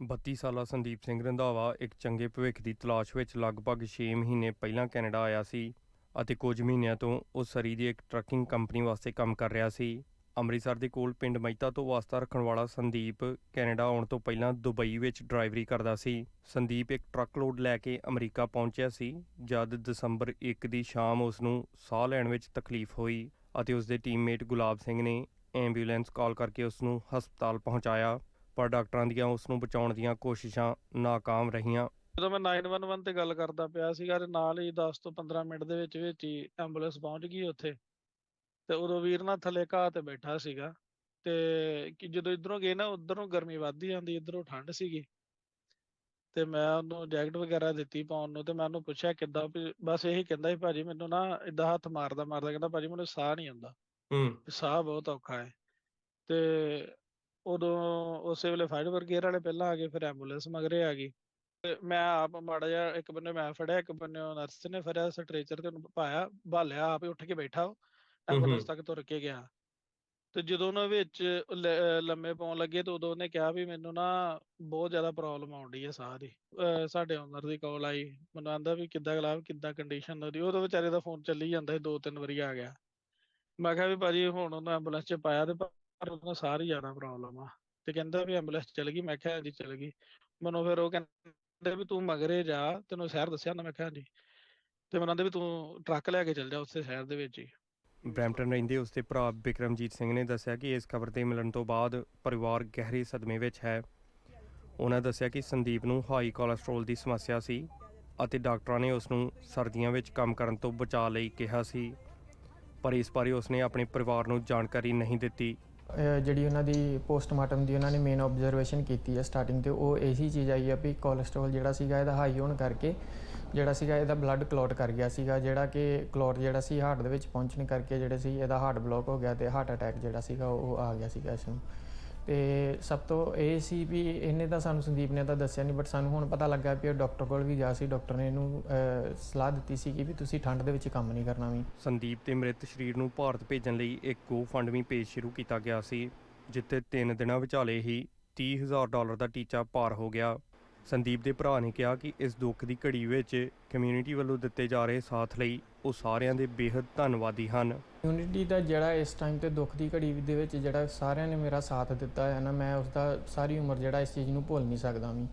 32 ਸਾਲਾ ਸੰਦੀਪ ਸਿੰਘ ਰੰਧਾਵਾ ਇੱਕ ਚੰਗੇ ਭਵਿੱਖ ਦੀ ਤਲਾਸ਼ ਵਿੱਚ ਲਗਭਗ 6 ਮਹੀਨੇ ਪਹਿਲਾਂ ਕੈਨੇਡਾ ਆਇਆ ਸੀ ਅਤੇ ਕੁਝ ਮਹੀਨਿਆਂ ਤੋਂ ਉਹ ਸਰੀ ਦੀ ਇੱਕ ਟਰੱਕਿੰਗ ਕੰਪਨੀ ਵਾਸਤੇ ਕੰਮ ਕਰ ਰਿਹਾ ਸੀ। ਅੰਮ੍ਰਿਤਸਰ ਦੇ ਕੋਲ ਪਿੰਡ ਮਹਿਤਾ ਤੋਂ ਵਾਸਤਾ ਰੱਖਣ ਵਾਲਾ ਸੰਦੀਪ ਕੈਨੇਡਾ ਆਉਣ ਤੋਂ ਪਹਿਲਾਂ ਦੁਬਈ ਵਿੱਚ ਡਰਾਈਵਰੀ ਕਰਦਾ ਸੀ। ਸੰਦੀਪ ਇੱਕ ਟਰੱਕ ਲੋਡ ਲੈ ਕੇ ਅਮਰੀਕਾ ਪਹੁੰਚਿਆ ਸੀ, ਜਦ ਦਸੰਬਰ 1 ਦੀ ਸ਼ਾਮ ਉਸ ਨੂੰ ਸਾਹ ਲੈਣ ਵਿੱਚ ਤਕਲੀਫ ਹੋਈ ਅਤੇ ਉਸ ਦੇ ਟੀਮਮੇਟ ਗੁਲਾਬ ਸਿੰਘ ਨੇ ਐਂਬੂਲੈਂਸ ਕਾਲ ਕਰਕੇ ਉਸ ਨੂੰ ਹਸਪਤਾਲ ਪਹੁੰਚਾਇਆ। ਪਰ ਡਾਕਟਰਾਂ ਦੀਆਂ ਉਸ ਨੂੰ ਬਚਾਉਣ ਦੀਆਂ ਕੋਸ਼ਿਸ਼ਾਂ ਨਾਕਾਮ ਰਹੀਆਂ। ਜਦੋਂ ਮੈਂ 911 ਤੇ ਗੱਲ ਕਰਦਾ ਪਿਆ ਸੀਗਾ ਤੇ ਨਾਲ ਹੀ 10 ਤੋਂ 15 ਮਿੰਟ ਦੇ ਵਿੱਚ ਵਿੱਚ ਹੀ ਐਂਬੂਲੈਂਸ ਪਹੁੰਚ ਗਈ ਉੱਥੇ। ਤੇ ਉਦੋਂ ਵੀਰ ਨਾ ਥੱਲੇ ਘਾਹ ਤੇ ਬੈਠਾ ਸੀਗਾ। ਤੇ ਕਿ ਜਦੋਂ ਇਧਰੋਂ ਗਏ ਨਾ ਉਧਰੋਂ ਗਰਮੀ ਵੱਧਦੀ ਜਾਂਦੀ ਇਧਰੋਂ ਠੰਡ ਸੀਗੀ। ਤੇ ਮੈਂ ਉਹਨੂੰ ਜੈਕਟ ਵਗੈਰਾ ਦਿੱਤੀ ਪਾਉਣ ਨੂੰ ਤੇ ਮੈਂ ਉਹਨੂੰ ਪੁੱਛਿਆ ਕਿੱਦਾਂ ਵੀ ਬਸ ਇਹੀ ਕਹਿੰਦਾ ਸੀ ਭਾਜੀ ਮੈਨੂੰ ਨਾ ਇਦਾਂ ਹੱਥ ਮਾਰਦਾ ਮਾਰਦਾ ਕਹਿੰਦਾ ਭਾਜੀ ਮੈਨੂੰ ਸਾਹ ਨਹੀਂ ਆਉਂਦਾ। ਹੂੰ। ਸਾਹ ਬਹੁਤ ਔਖਾ ਹੈ। ਤੇ ਉਦੋਂ ਉਸੇ ਵੇਲੇ ਫਾਇਰ ਬ੍ਰਿਗੇਡ ਵਾਲੇ ਪਹਿਲਾਂ ਆ ਗਏ ਫਿਰ ਐਂਬੂਲੈਂਸ ਮਗਰੇ ਆ ਗਈ। ਤੇ ਮੈਂ ਆਪ ਮਾੜਾ ਜਿਹਾ ਇੱਕ ਬੰਨੇ ਮੈਂ ਫੜਿਆ ਇੱਕ ਬੰਨੇ ਨਰਸ ਨੇ ਫੜਿਆ ਸਟ੍ਰੈਚਰ ਤੇ ਉਹਨੂੰ ਪਾਇਆ ਭਾਲਿਆ ਆਪ ਹੀ ਉੱਠ ਕੇ ਬੈਠਾ ਉਹ ਐਂਬੂਲੈਂਸ ਤੱਕ ਤੁਰ ਕੇ ਗਿਆ। ਤੇ ਜਦੋਂ ਉਹਨਾਂ ਵਿੱਚ ਲੰਮੇ ਪਾਉਣ ਲੱਗੇ ਤੇ ਉਦੋਂ ਉਹਨੇ ਕਿਹਾ ਵੀ ਮੈਨੂੰ ਨਾ ਬਹੁਤ ਜ਼ਿਆਦਾ ਪ੍ਰੋਬਲਮ ਆਉਂਦੀ ਹੈ ਸਾਹ ਦੀ। ਸਾਡੇ ਓਨਰ ਦੀ ਕਾਲ ਆਈ ਮੈਨੂੰ ਆਂਦਾ ਵੀ ਕਿੱਦਾਂ ਗਲਾਬ ਕਿੱਦਾਂ ਕੰਡੀਸ਼ਨ ਉਹਦੀ। ਉਹਦੇ ਵਿਚਾਰੇ ਦਾ ਫੋਨ ਚੱਲੀ ਜਾਂਦਾ ਸੀ ਦੋ ਤਿੰਨ ਵਾਰੀ ਆ ਗਿਆ। ਮੈਂ ਕਿਹਾ ਵੀ ਭਾਜੀ ਹੁਣ ਉਹਨੂੰ ਐਂਬੂਲੈਂਸ 'ਚ ਪਾਇਆ ਤੇ ਉਹਨੂੰ ਸਾਰੀ ਜ਼ਿਆਦਾ ਪ੍ਰੋਬਲਮ ਆ। ਤੇ ਕਹਿੰਦਾ ਵੀ ਐਂਬੂਲੈਂਸ ਚਲ ਗਈ, ਮੈਂ ਕਿਹਾ ਹਾਂਜੀ ਚਲ ਗਈ। ਮੈਨੂੰ ਫਿਰ ਉਹ ਕਹਿੰਦੇ ਵੀ ਤੂੰ ਮਗਰੇ ਜਾ, ਤੈਨੂੰ ਸ਼ਹਿਰ ਦੱਸਿਆ ਨਾ ਮੈਂ ਕਿਹਾ ਹਾਂਜੀ। ਤੇ ਮੈਨੂੰ ਆਂਦੇ ਵੀ ਤੂੰ ਟਰੱਕ ਲੈ ਕੇ ਚੱਲ ਜਾ ਉਸੇ ਸ਼ਹਿਰ ਦੇ ਵਿੱਚ ਹੀ। ਬ੍ਰੈਂਪਟਨ ਰਹਿੰਦੇ ਉਸ ਦੇ ਭਰਾ ਬਿਕਰਮਜੀਤ ਸਿੰਘ ਨੇ ਦੱਸਿਆ ਕਿ ਇਸ ਖਬਰ ਦੇ ਮਿਲਣ ਤੋਂ ਬਾਅਦ ਪਰਿਵਾਰ ਗਹਿਰੇ ਸਦਮੇ ਵਿੱਚ ਹੈ। ਉਹਨਾਂ ਦੱਸਿਆ ਕਿ ਸੰਦੀਪ ਨੂੰ ਹਾਈ ਕੋਲੇਸਟ੍ਰੋਲ ਦੀ ਸਮੱਸਿਆ ਸੀ ਅਤੇ ਡਾਕਟਰਾਂ ਨੇ ਉਸ ਨੂੰ ਸਰਦੀਆਂ ਵਿੱਚ ਕੰਮ ਕਰਨ ਤੋਂ ਬਚਾ ਲਈ ਕਿਹਾ ਸੀ। ਪਰ ਇਸ ਬਾਰੇ ਉਸਨੇ ਆਪਣੇ ਪਰਿਵਾਰ ਨੂੰ ਜਾਣਕਾਰੀ ਨਹੀਂ ਦਿੱਤੀ। ਜਿਹੜੀ ਉਹਨਾਂ ਦੀ ਪੋਸਟਮਾਰਟਮ ਦੀ ਉਹਨਾਂ ਨੇ ਮੇਨ ਆਬਜ਼ਰਵੇਸ਼ਨ ਕੀਤੀ ਹੈ ਸਟਾਰਟਿੰਗ ਤੇ, ਉਹ ਇਹੀ ਚੀਜ਼ ਆਈ ਹੈ ਵੀ ਕੋਲੇਸਟ੍ਰੋਲ ਜਿਹੜਾ ਸੀਗਾ ਇਹਦਾ ਹਾਈ ਹੋਣ ਕਰਕੇ, ਜਿਹੜਾ ਸੀਗਾ ਇਹਦਾ ਬਲੱਡ ਕਲੌਟ ਕਰ ਗਿਆ ਸੀਗਾ, ਜਿਹੜਾ ਕਿ ਕਲੌਟ ਜਿਹੜਾ ਸੀ ਹਾਰਟ ਦੇ ਵਿੱਚ ਪਹੁੰਚਣ ਕਰਕੇ ਜਿਹੜੇ ਸੀ ਇਹਦਾ ਹਾਰਟ ਬਲੌਕ ਹੋ ਗਿਆ ਤੇ ਹਾਰਟ ਅਟੈਕ ਜਿਹੜਾ ਸੀਗਾ ਉਹ ਆ ਗਿਆ ਸੀਗਾ ਇਸ ਨੂੰ। ਤੇ ਸਭ ਤੋਂ ਇਹ ਸੀ ਵੀ ਇਹਨੇ ਤਾਂ ਸਾਨੂੰ ਸੰਦੀਪ ਨੇ ਤਾਂ ਦੱਸਿਆ ਨਹੀਂ ਬਟ ਸਾਨੂੰ ਹੁਣ ਪਤਾ ਲੱਗਾ ਵੀ ਉਹ ਡਾਕਟਰ ਕੋਲ ਵੀ ਗਿਆ ਸੀ ਡਾਕਟਰ ਨੇ ਇਹਨੂੰ ਸਲਾਹ ਦਿੱਤੀ ਸੀ ਕਿ ਵੀ ਤੁਸੀਂ ਠੰਡ ਦੇ ਵਿੱਚ ਕੰਮ ਨਹੀਂ ਕਰਨਾ ਵੀ। ਸੰਦੀਪ ਦੇ ਮ੍ਰਿਤ ਸਰੀਰ ਨੂੰ ਭਾਰਤ ਭੇਜਣ ਲਈ ਇੱਕ GoFundMe ਪੇਜ ਸ਼ੁਰੂ ਕੀਤਾ ਗਿਆ ਸੀ, ਜਿੱਥੇ 3 ਦਿਨਾਂ ਵਿਚਾਲੇ ਹੀ 30000 ਡਾਲਰ ਦਾ ਟੀਚਾ ਪਾਰ ਹੋ ਗਿਆ। ਸੰਦੀਪ ਦੇ ਭਰਾ ਨੇ ਕਿਹਾ ਕਿ ਇਸ ਦੁੱਖ ਦੀ ਘੜੀ ਵਿੱਚ ਕਮਿਊਨਿਟੀ ਵੱਲੋਂ ਦਿੱਤੇ ਜਾ ਰਹੇ ਸਾਥ ਲਈ ਉਹ ਸਾਰਿਆਂ ਦੇ ਬੇਹੱਦ ਧੰਨਵਾਦੀ ਹਨ। ਕਮਿਊਨਿਟੀ ਦਾ ਜਿਹੜਾ ਇਸ ਟਾਈਮ ਤੇ ਦੁੱਖ ਦੀ ਘੜੀ ਦੇ ਵਿੱਚ ਜਿਹੜਾ ਸਾਰਿਆਂ ਨੇ ਮੇਰਾ ਸਾਥ ਦਿੱਤਾ ਹੈ ਨਾ, ਮੈਂ ਉਸ ਦਾ ਸਾਰੀ ਉਮਰ ਜਿਹੜਾ ਇਸ ਚੀਜ਼ ਨੂੰ ਭੁੱਲ ਨਹੀਂ ਸਕਦਾ ਵੀ।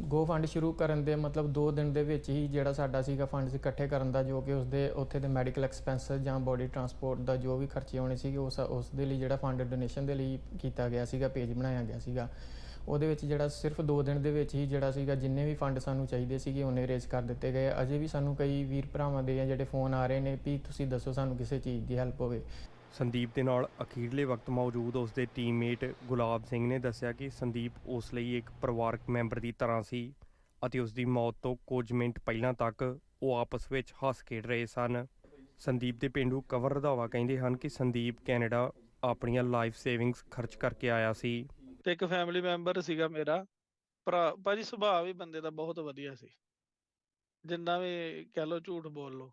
ਗੋ ਫੰਡ ਸ਼ੁਰੂ ਕਰਨ ਦੇ ਮਤਲਬ 2 ਦਿਨ ਦੇ ਵਿੱਚ ਹੀ ਜਿਹੜਾ ਸਾਡਾ ਸੀਗਾ ਫੰਡਸ ਇਕੱਠੇ ਕਰਨ ਦਾ, ਜੋ ਕਿ ਉਸ ਦੇ ਉੱਥੇ ਦੇ ਮੈਡੀਕਲ ਐਕਸਪੈਂਸਸ ਜਾਂ ਬੋਡੀ ਟਰਾਂਸਪੋਰਟ ਦਾ ਜੋ ਵੀ ਖਰਚੇ ਹੋਣੇ ਸੀਗੇ ਉਸ ਉਸ ਦੇ ਲਈ ਜਿਹੜਾ ਫੰਡ ਡੋਨੇਸ਼ਨ ਦੇ ਲਈ ਕੀਤਾ ਗਿਆ ਸੀਗਾ ਪੇਜ ਬਣਾਇਆ ਗਿਆ ਸੀਗਾ। ਉਹਦੇ ਵਿੱਚ ਜਿਹੜਾ ਸਿਰਫ 2 ਦਿਨ ਦੇ ਵਿੱਚ ਹੀ ਜਿਹੜਾ ਸੀਗਾ, ਜਿੰਨੇ ਵੀ ਫੰਡ ਸਾਨੂੰ ਚਾਹੀਦੇ ਸੀਗੇ, ਉਹਨੇ ਰੇਜ਼ ਕਰ ਦਿੱਤੇ ਗਏ। ਅਜੇ ਵੀ ਸਾਨੂੰ ਕਈ ਵੀਰ ਭਰਾਵਾਂ ਦੇ ਆ ਜਿਹੜੇ ਫੋਨ ਆ ਰਹੇ ਨੇ ਵੀ ਤੁਸੀਂ ਦੱਸੋ ਸਾਨੂੰ ਕਿਸੇ ਚੀਜ਼ ਦੀ ਹੈਲਪ ਹੋਵੇ। ਸੰਦੀਪ ਦੇ ਨਾਲ ਅਖੀਰਲੇ ਵਕਤ ਮੌਜੂਦ ਉਸ ਦੇ ਟੀਮਮੇਟ ਗੁਲਾਬ ਸਿੰਘ ਨੇ ਦੱਸਿਆ ਕਿ ਸੰਦੀਪ ਉਸ ਲਈ ਇੱਕ ਪਰਿਵਾਰਕ ਮੈਂਬਰ ਦੀ ਤਰ੍ਹਾਂ ਸੀ ਅਤੇ ਉਸ ਦੀ ਮੌਤ ਤੋਂ ਕੁਝ ਮਿੰਟ ਪਹਿਲਾਂ ਤੱਕ ਉਹ ਆਪਸ ਵਿੱਚ ਹੱਸ ਖੇਡ ਰਹੇ ਸਨ। ਸੰਦੀਪ ਦੇ ਪਿੰਡੂ ਕਵਰ ਰਧਾਵਾ ਕਹਿੰਦੇ ਹਨ ਕਿ ਸੰਦੀਪ ਕੈਨੇਡਾ ਆਪਣੀਆਂ ਲਾਈਫ ਸੇਵਿੰਗਸ ਖਰਚ ਕਰਕੇ ਆਇਆ ਸੀ। ਤੇ ਇੱਕ ਫੈਮਿਲੀ ਮੈਂਬਰ ਸੀਗਾ ਮੇਰਾ, ਭਰਾ, ਭਾਜੀ ਸੁਭਾਅ ਵੀ ਬੰਦੇ ਦਾ ਬਹੁਤ ਵਧੀਆ ਸੀ। ਜਿੰਨਾ ਵੀ ਕਹਿ ਲੋ ਝੂਠ ਬੋਲ ਲੋ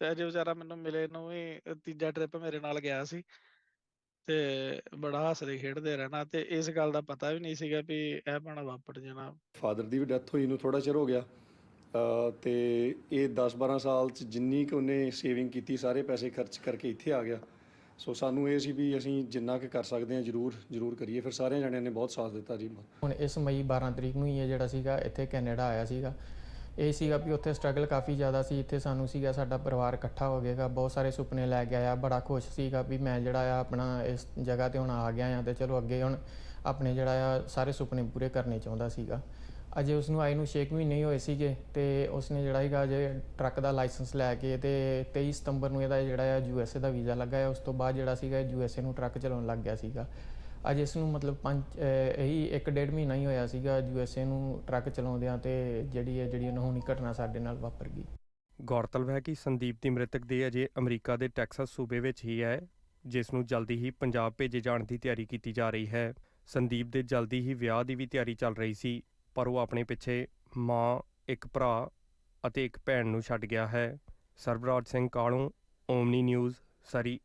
ਤੇ ਅਜੇ ਵਿਚਾਰਾ ਮੈਨੂੰ ਮਿਲੇ ਨੂੰ ਵੀ ਤੀਜਾ ਟ੍ਰਿਪ ਮੇਰੇ ਨਾਲ ਗਿਆ ਸੀ। ਤੇ ਬੜਾ ਹੱਸਦੇ ਖੇਡਦੇ ਰਹਿਣਾ ਤੇ ਇਸ ਗੱਲ ਦਾ ਪਤਾ ਵੀ ਨਹੀਂ ਸੀਗਾ ਵੀ ਇਹ ਬਣਾ ਵਾਪਰ ਜਾਣਾ। ਫਾਦਰ ਦੀ ਵੀ ਡੈਥ ਹੋਈ ਨੂੰ ਥੋੜਾ ਚਿਰ ਹੋ ਗਿਆ। ਤੇ ਇਹ 10-12 ਸਾਲ ਚ ਜਿੰਨੀ ਕੁ ਉਹਨੇ ਸੇਵਿੰਗ ਕੀਤੀ, ਸਾਰੇ ਪੈਸੇ ਖਰਚ ਕਰਕੇ ਇੱਥੇ ਆ ਗਿਆ। ਸੋ ਸਾਨੂੰ ਇਹ ਸੀ ਵੀ ਅਸੀਂ ਜਿੰਨਾ ਕੁ ਕਰ ਸਕਦੇ ਹਾਂ, ਜਰੂਰ ਜਰੂਰ ਕਰੀਏ। ਫਿਰ ਸਾਰਿਆਂ ਜਣਿਆਂ ਨੇ ਬਹੁਤ ਸਾਥ ਦਿੱਤਾ ਜੀ। ਹੁਣ ਇਸ ਮਈ 12 ਤਰੀਕ ਨੂੰ ਹੀ ਇਹ ਜਿਹੜਾ ਸੀਗਾ, ਇੱਥੇ ਕੈਨੇਡਾ ਆਇਆ ਸੀਗਾ। ਇਹ ਸੀਗਾ ਵੀ ਉੱਥੇ ਸਟਰਗਲ ਕਾਫੀ ਜ਼ਿਆਦਾ ਸੀ। ਇੱਥੇ ਸਾਨੂੰ ਸੀਗਾ, ਸਾਡਾ ਪਰਿਵਾਰ ਇਕੱਠਾ ਹੋ ਗਿਆਗਾ ਬਹੁਤ ਸਾਰੇ ਸੁਪਨੇ ਲੈ ਕੇ ਆਇਆ। ਬੜਾ ਖੁਸ਼ ਸੀਗਾ ਵੀ ਮੈਂ ਜਿਹੜਾ ਆ ਆਪਣਾ ਇਸ ਜਗ੍ਹਾ ਤੇ ਹੁਣ ਆ ਗਿਆ ਆ ਤੇ ਚਲੋ ਅੱਗੇ ਹੁਣ ਆਪਣੇ ਜਿਹੜਾ ਆ ਸਾਰੇ ਸੁਪਨੇ ਪੂਰੇ ਕਰਨੇ ਚਾਹੁੰਦਾ ਸੀਗਾ। ਅਜੇ ਉਸ ਨੂੰ ਆਈ ਨੂੰ 6 ਮਹੀਨੇ ਹੀ ਹੋਏ ਸੀਗੇ ਤੇ ਉਸਨੇ ਜਿਹੜਾ ਹੈਗਾ ਅਜੇ ਟਰੱਕ ਦਾ ਲਾਇਸੈਂਸ ਲੈ ਕੇ ਤੇ 23 ਸਤੰਬਰ ਨੂੰ ਇਹਦਾ ਜਿਹੜਾ ਆ ਯੂਐਸਏ ਦਾ ਵੀਜ਼ਾ ਲੱਗਾ ਹੈ ਉਸ ਤੋਂ ਬਾਅਦ ਜਿਹੜਾ ਸੀਗਾ ਯੂਐਸਏ ਨੂੰ ਟਰੱਕ ਚਲਾਉਣ ਲੱਗ ਗਿਆ ਸੀਗਾ। ਅੱਜ ਇਸ ਨੂੰ ਮਤਲਬ ਪੰਜ, ਅਹ, ਇਹੀ 1.5 ਮਹੀਨਾ ਹੀ ਹੋਇਆ ਸੀਗਾ ਯੂਐਸਏ ਨੂੰ ਟਰੱਕ ਚਲਾਉਂਦਿਆਂ ਤੇ ਜਿਹੜੀ ਹੈ ਜਿਹੜੀ ਅਨਹੋਣੀ ਘਟਨਾ ਸਾਡੇ ਨਾਲ ਵਾਪਰ ਗਈ। ਗੌਰਤਲਬ ਹੈ ਕਿ ਸੰਦੀਪ ਦੀ ਮ੍ਰਿਤਕ ਦੇ ਅਜੇ ਅਮਰੀਕਾ ਦੇ ਟੈਕਸਾਸ ਸੂਬੇ ਵਿੱਚ ਹੀ ਹੈ, ਜਿਸ ਨੂੰ ਜਲਦੀ ਹੀ ਪੰਜਾਬ ਭੇਜੇ ਜਾਣ ਦੀ ਤਿਆਰੀ ਕੀਤੀ ਜਾ ਰਹੀ ਹੈ। ਸੰਦੀਪ ਦੇ ਜਲਦੀ ਹੀ ਵਿਆਹ ਦੀ ਵੀ ਤਿਆਰੀ ਚੱਲ ਰਹੀ ਸੀ। ਪਰ ਉਹ ਆਪਣੇ ਪਿੱਛੇ ਮਾਂ, ਇੱਕ ਭਰਾ ਅਤੇ ਇੱਕ ਭੈਣ ਨੂੰ ਛੱਡ ਗਿਆ ਹੈ। ਸਰਬਰਾਜ ਸਿੰਘ ਕਾਲੋਂ ਓਮਨੀ ਨਿਊਜ਼, ਸਰੀ।